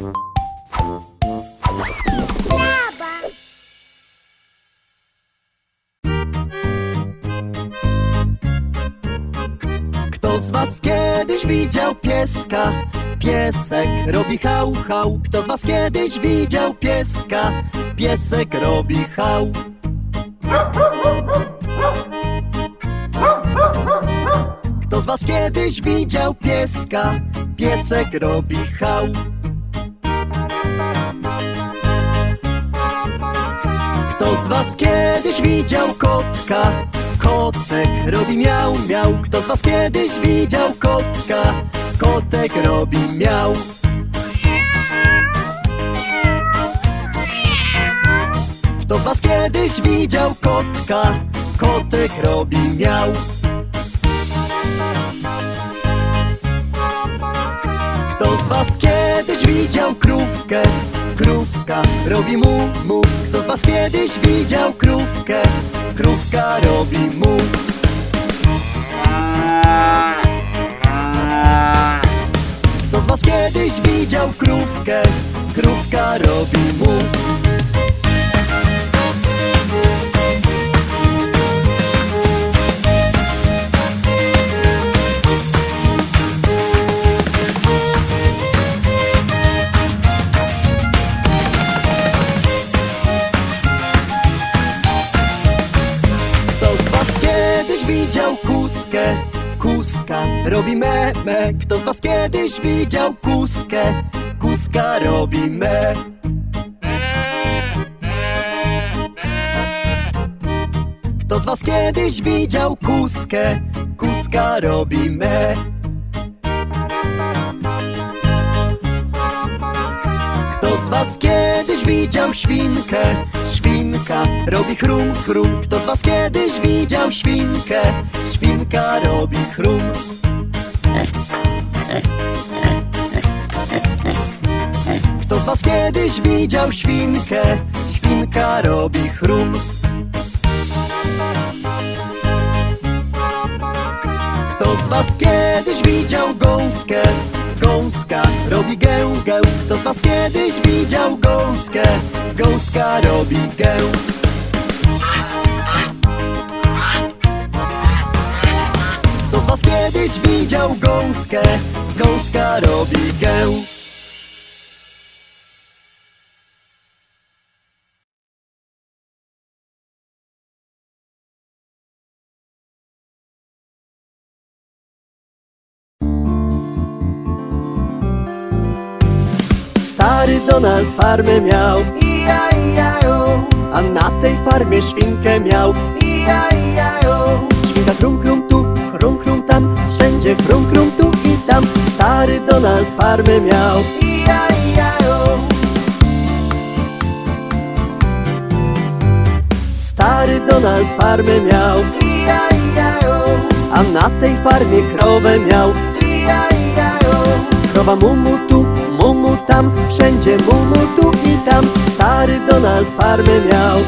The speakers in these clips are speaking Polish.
Kto z was kiedyś widział pieska? Piesek robi hał, hał. Kto z was kiedyś widział pieska? Piesek robi hał. Kto z was kiedyś widział pieska? Piesek robi hał. Was kiedyś widział kotka? Kotek robi miał, miał. Kto z was kiedyś widział kotka? Kotek robi miał. Kto z was kiedyś widział kotka? Kotek robi miał. Kto z was kiedyś widział krówkę? Krówka robi mu, mu Kto z was kiedyś widział krówkę? Krówka robi mu Kto z was kiedyś widział krówkę? Krówka robi mu robi me, me Kto z was kiedyś widział kuskę? Kuska robi me Kto z was kiedyś widział kuskę? Kuska robi me Kto z was kiedyś widział świnkę? Świnka robi chrum, chrum Kto z was kiedyś widział świnkę? Świnka robi chrum was kiedyś widział świnkę? Świnka robi chrum Kto z was kiedyś widział gąskę? Gąska robi gę, gę Kto z was kiedyś widział gąskę? Gąska robi gę Kto z was kiedyś widział gąskę? Gąska robi gę Stary Donald farmę miał. I-ja-ja-o, A na tej farmie świnkę miał. I-ja-ja-o, Świnka krum krum tu, krum krum tam. Wszędzie krum krum tu i tam. Stary Donald farmę miał. I-ja-ja-o, Stary Donald farmę miał. I-ja-ja-o, A na tej farmie krowę miał. I-ja-ja-o, Krowa mumu tu, mumu tam Wszędzie mumu tu i tam. Stary Donald farmę miał.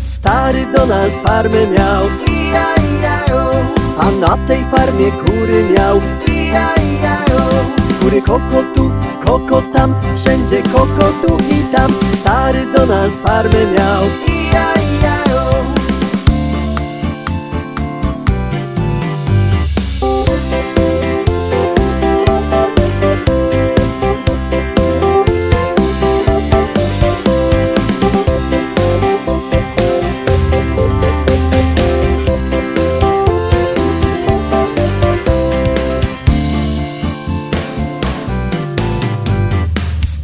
Stary Donald farmę miał. A na tej farmie kury miał. I-ja-ja-o, Kury koko tu, koko tam Wszędzie koko tu i tam. Stary Donald farmę miał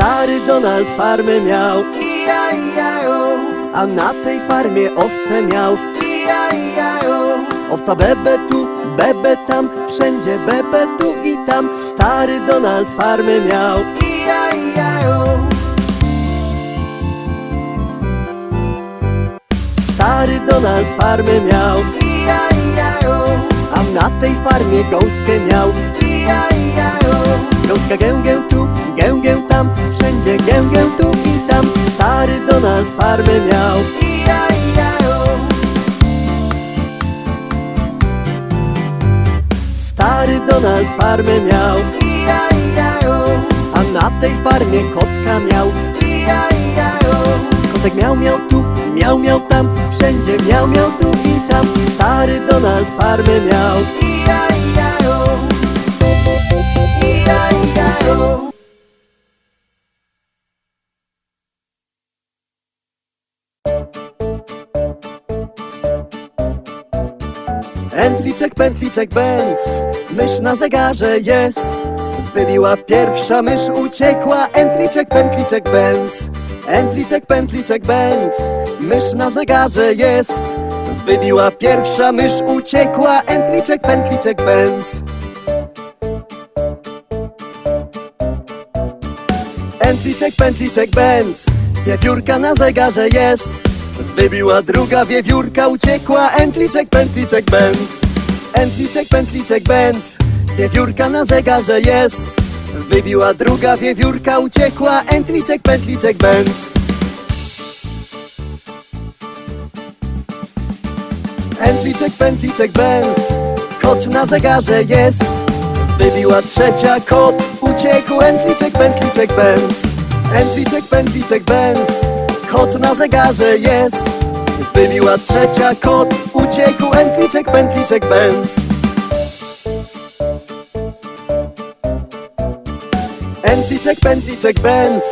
Stary Donald farmę miał. A na tej farmie owce miał. Owca bebe tu, bebe tam Wszędzie bebe tu i tam. Stary Donald farmę miał. Stary Donald farmę miał. A na tej farmie gąskę miał. Gąska gę gę tu, gę gę tam Wszędzie gę gę tu i tam. Stary Donald farmę miał. Stary Donald farmę miał. A na tej farmie kotka miał. Kotek miał, miał tu, miał, miał tam. Wszędzie miał, miał tu i tam. Stary Donald farmę miał Entliczek, pętliczek, bęc Mysz na zegarze jest. Wybiła pierwsza mysz, uciekła. Entliczek, pętliczek, bęc Entliczek, pętliczek, bęc Mysz na zegarze jest. Wybiła pierwsza mysz, uciekła. Entliczek, pętliczek, bęc Entliczek, pętliczek, bęc Wiewiórka na zegarze jest Wybiła druga wiewiórka, uciekła. Entliczek, pętliczek, bęc. Entliczek, pętliczek, bęc. Wiewiórka na zegarze jest. Wybiła druga wiewiórka, uciekła. Entliczek, pętliczek, bęc. Entliczek, pętliczek, bęc. Kot na zegarze jest. Wybiła trzecia kot Uciekł. Entliczek, pętliczek, bęc. Entliczek, pętliczek, bęc Kot na zegarze jest. Wybiła trzecia kot Uciekł Entliczek, pętliczek, bęc. Entliczek, pętliczek, bęc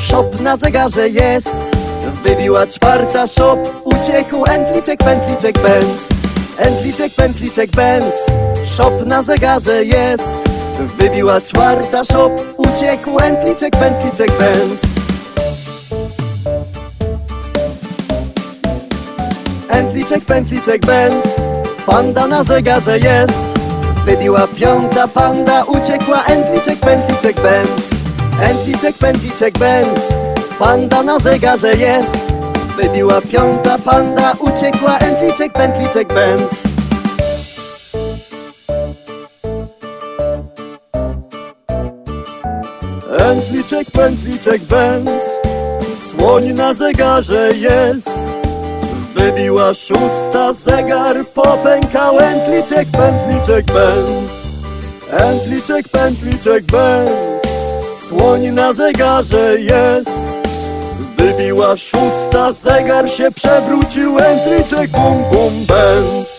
Szop na zegarze jest. Wybiła czwarta szop Uciekł Entliczek, pętliczek, bęc. Entliczek, pętliczek, bęc Szop na zegarze jest. Wybiła czwarta szop Uciekł Entliczek, pętliczek, bęc Entliczek, pętliczek, bęc Panda na zegarze jest. Wybiła piąta panda Uciekła. Entliczek, pętliczek, bęc Entliczek, pętliczek, bęc Panda na zegarze jest. Wybiła piąta panda Uciekła. Entliczek, pętliczek, bęc Entliczek, pętliczek, bęc Słoń na zegarze jest Wybiła szósta zegar Popękał Entliczek, pętliczek, bęc Entliczek, pętliczek, bęc Słoń na zegarze jest. Wybiła szósta zegar się przewrócił Entliczek, bum, bum, bęc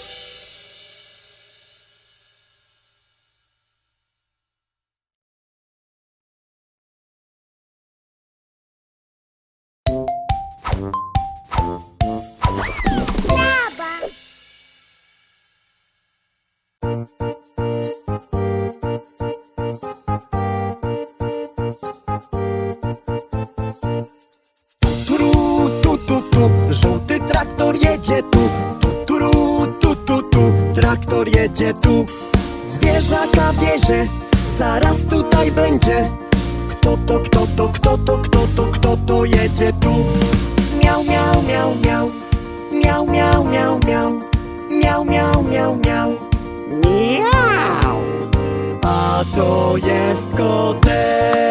jedzie tu. Zwierzaka bierze, zaraz tutaj będzie. Kto to, kto to, kto to, kto to, kto to jedzie tu? Miał, miał, miał, miał. Miał, miał, miał, miał. Miał, miał, miał, miał. Miau. A to jest kotek.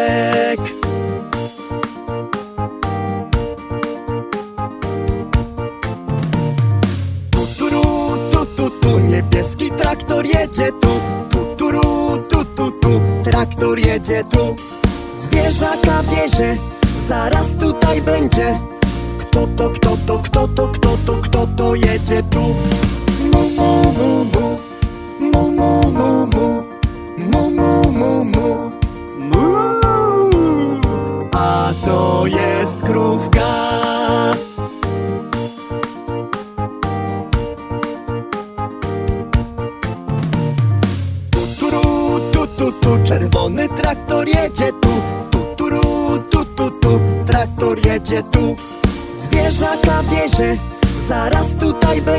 Jedzie tu. Tu, turu, tu, tu, tu, traktor jedzie tu. Zwierzaka bierze, zaraz tutaj będzie. Kto to, kto to, kto to, kto to, kto to jedzie tu? Mu, mu. Mu, mu, mu, mu.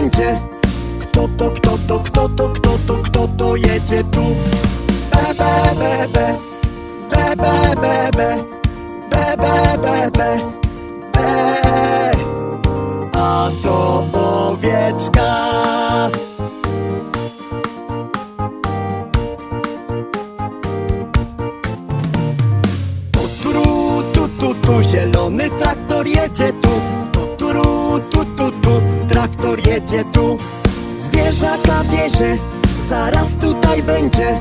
będzie. Kto to, kto to, kto to, kto to, kto to jedzie tu? Be, be, be, be. Be, be, be, jedzie tu. Zwierzaka bierze, zaraz tutaj będzie.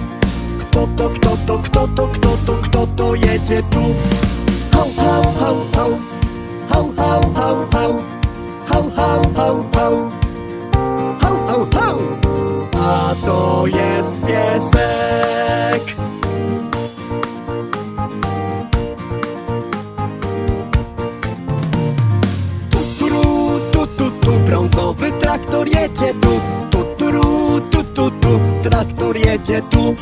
Kto to, kto to, kto to, kto to, kto to jedzie tu? Hał, hał, hał, hał. Hał, hał, hał, hał. Hał, hał, hał, hał. Hał, hał, hał. A to jest piesek brązowy traktor jedzie tu Tu, turu, tu, tu, tu, traktor jedzie tu.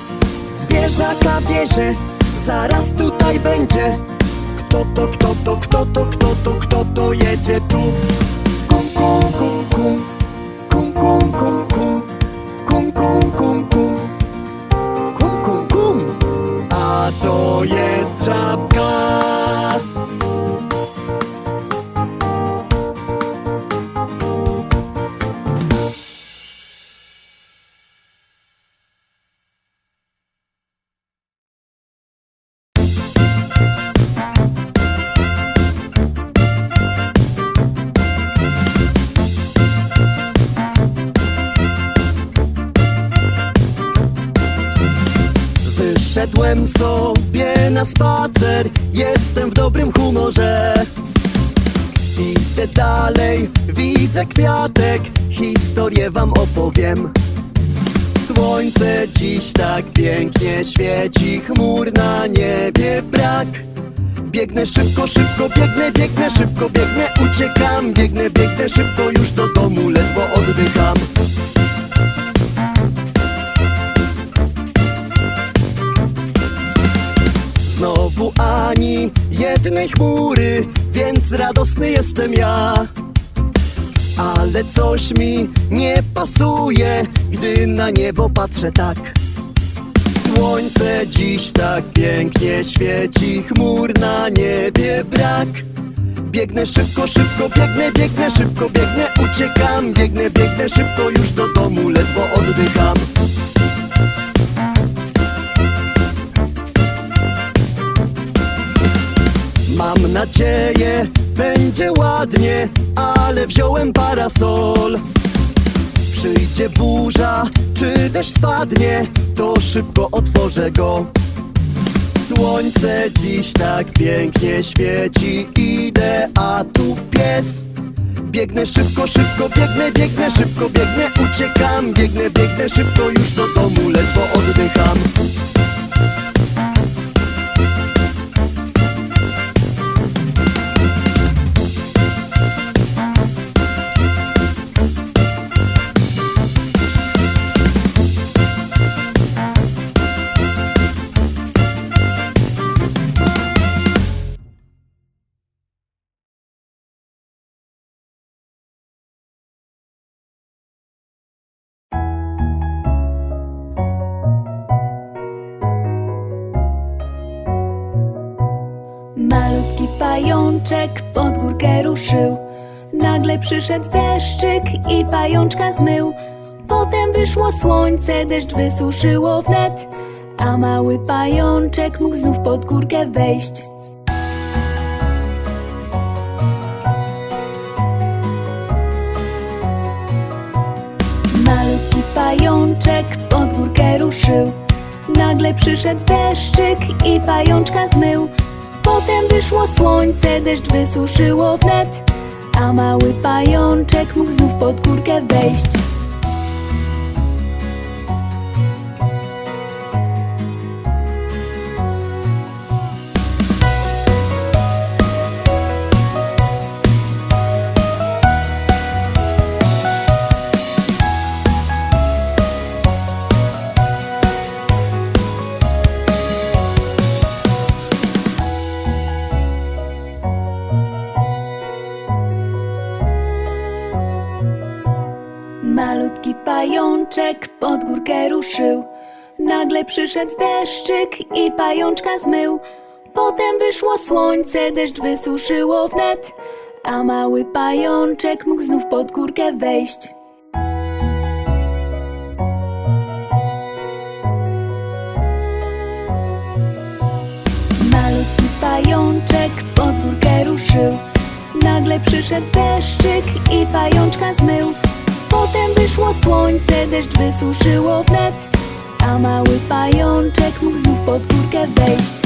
Zwierzaka bierze, zaraz tutaj będzie. Kto to, kto to, kto to, kto to, kto to jedzie tu? Kum, kum, kum, kum Kum, kum, kum, kum Kum, kum, kum, kum Kum, kum, kum A to jest żabka Wyszedłem sobie na spacer, jestem w dobrym humorze. Idę dalej, widzę kwiatek, historię wam opowiem. Słońce dziś tak pięknie świeci, chmur na niebie brak. Biegnę szybko, szybko, biegnę, biegnę, szybko, biegnę, uciekam, biegnę, biegnę szybko, już do domu ledwo oddycham. Znowu ani jednej chmury, więc radosny jestem ja. Ale coś mi nie pasuje, gdy na niebo patrzę tak. Słońce dziś tak pięknie świeci, chmur na niebie brak. Biegnę szybko, szybko, biegnę, biegnę, szybko, biegnę, uciekam, biegnę, biegnę szybko, już do domu ledwo oddycham. Mam nadzieję, będzie ładnie, ale wziąłem parasol. Przyjdzie burza, czy deszcz spadnie, to szybko otworzę go. Słońce dziś tak pięknie świeci, idę, a tu pies. Biegnę szybko, szybko, biegnę, biegnę, szybko, biegnę, uciekam, biegnę, biegnę szybko, już do domu ledwo oddycham. Malutki pajączek pod górkę ruszył. Nagle przyszedł deszczyk i pajączka zmył. Potem wyszło słońce, deszcz wysuszyło wnet, a mały pajączek mógł znów pod górkę wejść. Malutki pajączek pod górkę ruszył. Nagle przyszedł deszczyk i pajączka zmył. Potem wyszło słońce, deszcz wysuszyło wnet, a mały pajączek mógł znów pod górkę wejść. Pajączek pod górkę ruszył. Nagle przyszedł deszczyk i pajączka zmył. Potem wyszło słońce, deszcz wysuszyło wnet, a mały pajączek mógł znów pod górkę wejść. Malutki pajączek pod górkę ruszył. Nagle przyszedł deszczyk i pajączka zmył. Potem wyszło słońce, deszcz wysuszyło wnet A mały pajączek mógł znów pod górkę wejść